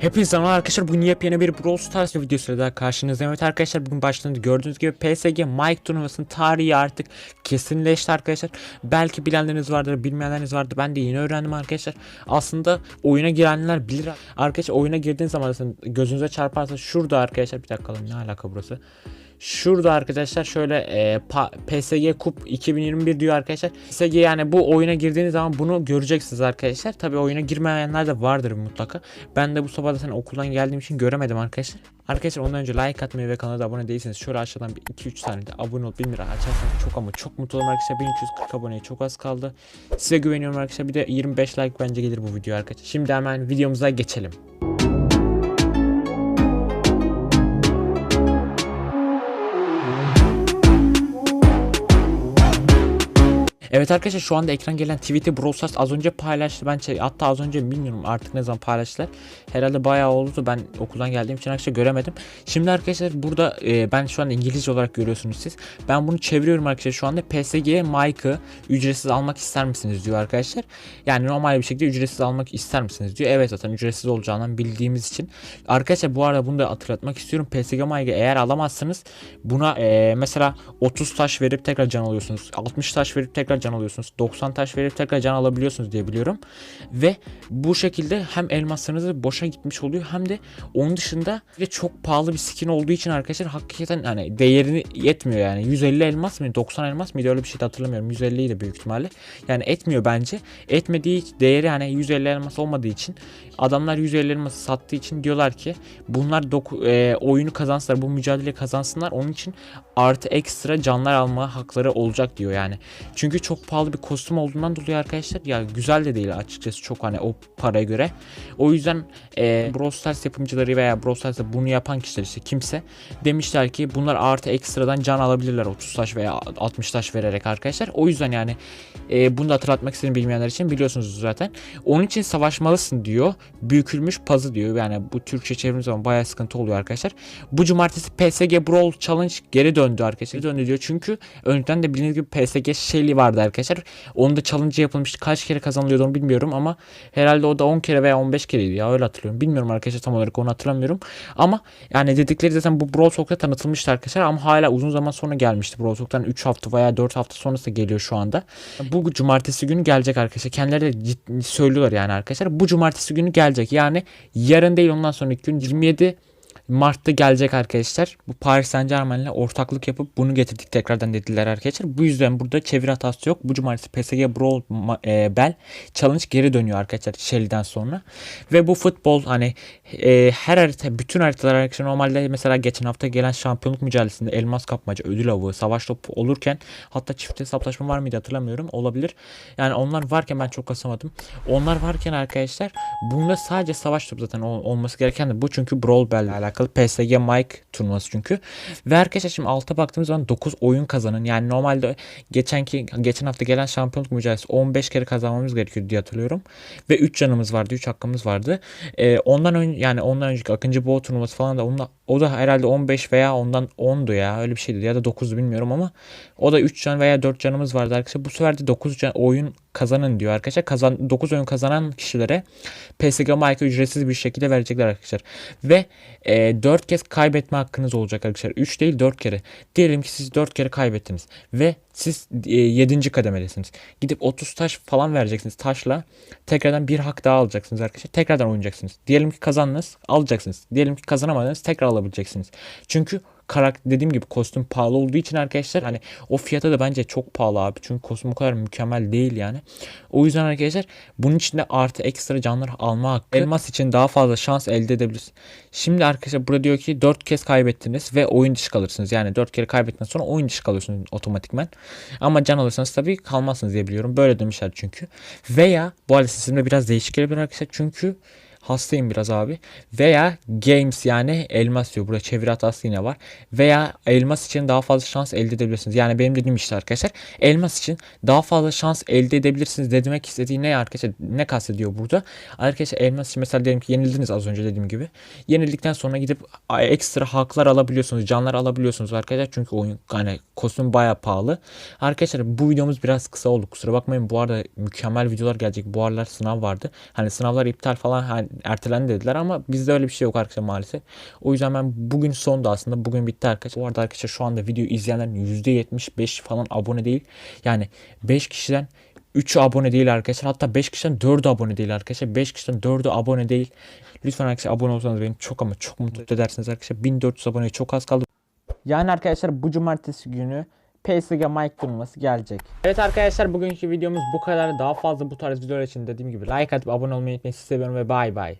Hepinize merhaba arkadaşlar bugün yepyeni bir Brawl Stars videosuyla daha karşınızdayım. Evet arkadaşlar bugün başladığında gördüğünüz gibi PSG Mike turnuvasının tarihi artık kesinleşti arkadaşlar. Belki bilenleriniz vardır bilmeyenleriniz vardır ben de yeni öğrendim arkadaşlar. Aslında oyuna girenler bilir. Arkadaşlar oyuna girdiğiniz zaman gözünüze çarparsa şurada arkadaşlar bir dakika ne alaka burası. Şurada arkadaşlar şöyle e, PSG Kup 2021 diyor arkadaşlar. PSG yani bu oyuna girdiğiniz zaman bunu göreceksiniz arkadaşlar. Tabi oyuna girmeyenler de vardır mutlaka. Ben de bu sabah zaten okuldan geldiğim için göremedim arkadaşlar. Arkadaşlar ondan önce like atmayı ve kanala da abone değilseniz şöyle aşağıdan bir 2-3 saniyede abone olup 1000 lira açarsanız çok ama çok mutlu olurum arkadaşlar. 1240 aboneye çok az kaldı. Size güveniyorum arkadaşlar. Bir de 25 like bence gelir bu video arkadaşlar. Şimdi hemen videomuza geçelim. Evet arkadaşlar şu anda ekran gelen tweet'i Brawl az önce paylaştı. Ben şey, hatta az önce bilmiyorum artık ne zaman paylaştılar. Herhalde bayağı oldu. Ben okuldan geldiğim için arkadaşlar göremedim. Şimdi arkadaşlar burada e, ben şu an İngilizce olarak görüyorsunuz siz. Ben bunu çeviriyorum arkadaşlar şu anda. PSG'ye Mike'ı ücretsiz almak ister misiniz diyor arkadaşlar. Yani normal bir şekilde ücretsiz almak ister misiniz diyor. Evet zaten ücretsiz olacağından bildiğimiz için. Arkadaşlar bu arada bunu da hatırlatmak istiyorum. PSG Mike'ı eğer alamazsanız buna e, mesela 30 taş verip tekrar can alıyorsunuz. 60 taş verip tekrar can alıyorsunuz. 90 taş verip tekrar can alabiliyorsunuz diye biliyorum. Ve bu şekilde hem elmaslarınız boşa gitmiş oluyor hem de onun dışında de çok pahalı bir skin olduğu için arkadaşlar hakikaten hani değerini yetmiyor yani. 150 elmas mı 90 elmas mıydı öyle bir şey hatırlamıyorum. 150 idi büyük ihtimalle. Yani etmiyor bence. Etmediği değeri yani 150 elmas olmadığı için adamlar 150 elması sattığı için diyorlar ki bunlar e, oyunu kazansınlar bu mücadele kazansınlar onun için artı ekstra canlar alma hakları olacak diyor yani. Çünkü çok pahalı bir kostüm olduğundan dolayı arkadaşlar ya güzel de değil açıkçası çok hani o paraya göre. O yüzden e, Brawl Stars yapımcıları veya Brawl Stars'ta bunu yapan kişiler işte kimse demişler ki bunlar artı ekstradan can alabilirler 30 taş veya 60 taş vererek arkadaşlar. O yüzden yani e, bunu da hatırlatmak istedim bilmeyenler için biliyorsunuz zaten. Onun için savaşmalısın diyor. Bükülmüş pazı diyor. Yani bu Türkçe çevirdiğimiz zaman bayağı sıkıntı oluyor arkadaşlar. Bu cumartesi PSG Brawl Challenge geri döndü arkadaşlar. Geri döndü diyor çünkü önceden de bildiğiniz gibi PSG Shelly vardı arkadaşlar. Onun da challenge yapılmıştı. Kaç kere kazanılıyordu onu bilmiyorum ama herhalde o da 10 kere veya 15 kereydi ya öyle hatırlıyorum. Bilmiyorum arkadaşlar tam olarak onu hatırlamıyorum. Ama yani dedikleri zaten bu Brawl Talk'ta tanıtılmıştı arkadaşlar ama hala uzun zaman sonra gelmişti. Brawl Talk'tan 3 hafta veya 4 hafta sonrası geliyor şu anda. Bu cumartesi günü gelecek arkadaşlar. Kendileri de söylüyorlar yani arkadaşlar. Bu cumartesi günü gelecek. Yani yarın değil ondan sonraki gün 27 Mart'ta gelecek arkadaşlar. Bu Paris Saint Germain'le ortaklık yapıp bunu getirdik tekrardan dediler arkadaşlar. Bu yüzden burada çeviri hatası yok. Bu cumartesi PSG Brawl e, Bell Challenge geri dönüyor arkadaşlar Shelly'den sonra. Ve bu futbol hani e, her harita bütün haritalar arkadaşlar normalde mesela geçen hafta gelen şampiyonluk mücadelesinde elmas kapmaca, ödül avı, savaş topu olurken hatta çift hesaplaşma var mıydı hatırlamıyorum. Olabilir. Yani onlar varken ben çok kasamadım. Onlar varken arkadaşlar bunda sadece savaş topu zaten ol- olması gereken de bu çünkü Brawl Bell ile alakalı PSG Mike turnuvası çünkü. Ve arkadaşlar şimdi alta baktığımız zaman 9 oyun kazanın. Yani normalde geçenki geçen hafta gelen şampiyonluk mücadelesi 15 kere kazanmamız gerekiyor diye hatırlıyorum. Ve 3 canımız vardı, 3 hakkımız vardı. Ee, ondan ön, yani ondan önceki Akıncı Boğa turnuvası falan da onunla, o da herhalde 15 veya ondan 10'du ya öyle bir şeydi ya da 9'du bilmiyorum ama o da 3 can veya 4 canımız vardı arkadaşlar. Bu sefer de 9 can oyun kazanın diyor arkadaşlar. Kazan 9 oyun kazanan kişilere PSG Mike'ı ücretsiz bir şekilde verecekler arkadaşlar. Ve e, 4 kez kaybetme hakkınız olacak arkadaşlar. 3 değil 4 kere. Diyelim ki siz 4 kere kaybettiniz ve siz e, 7. kademedesiniz. Gidip 30 taş falan vereceksiniz taşla. Tekrardan bir hak daha alacaksınız arkadaşlar. Tekrardan oynayacaksınız. Diyelim ki kazandınız alacaksınız. Diyelim ki kazanamadınız tekrar alabileceksiniz. Çünkü karakter dediğim gibi kostüm pahalı olduğu için arkadaşlar hani o fiyata da bence çok pahalı abi. Çünkü kostüm o kadar mükemmel değil yani. O yüzden arkadaşlar bunun için de artı ekstra canlar alma hakkı. Elmas için daha fazla şans elde edebilirsiniz. Şimdi arkadaşlar burada diyor ki 4 kez kaybettiniz ve oyun dışı kalırsınız. Yani 4 kere kaybettikten sonra oyun dışı kalıyorsunuz otomatikman. Ama can alırsanız tabii kalmazsınız diye biliyorum. Böyle demişler çünkü. Veya bu arada sesimde biraz değişik gelebilir arkadaşlar. Çünkü hastayım biraz abi. Veya games yani elmas diyor. Burada çeviri hatası yine var. Veya elmas için daha fazla şans elde edebilirsiniz. Yani benim dediğim işte arkadaşlar. Elmas için daha fazla şans elde edebilirsiniz de demek istediği ne arkadaşlar? Ne kastediyor burada? Arkadaşlar elmas için mesela diyelim ki yenildiniz az önce dediğim gibi. Yenildikten sonra gidip ekstra haklar alabiliyorsunuz. Canlar alabiliyorsunuz arkadaşlar. Çünkü oyun hani kostüm baya pahalı. Arkadaşlar bu videomuz biraz kısa oldu. Kusura bakmayın. Bu arada mükemmel videolar gelecek. Bu aralar sınav vardı. Hani sınavlar iptal falan hani ertelendi dediler ama bizde öyle bir şey yok arkadaşlar maalesef. O yüzden ben bugün sondu aslında. Bugün bitti arkadaşlar. Bu arada arkadaşlar şu anda video izleyenlerin %75 falan abone değil. Yani 5 kişiden 3 abone değil arkadaşlar. Hatta 5 kişiden 4'ü abone değil arkadaşlar. 5 kişiden 4'ü abone değil. Lütfen arkadaşlar abone olsanız beni çok ama çok mutlu edersiniz arkadaşlar. 1400 aboneye çok az kaldı. Yani arkadaşlar bu cumartesi günü PSG Mike turnuvası gelecek. Evet arkadaşlar bugünkü videomuz bu kadar. Daha fazla bu tarz videolar için dediğim gibi like atıp abone olmayı unutmayın. Sizi seviyorum ve bay bay.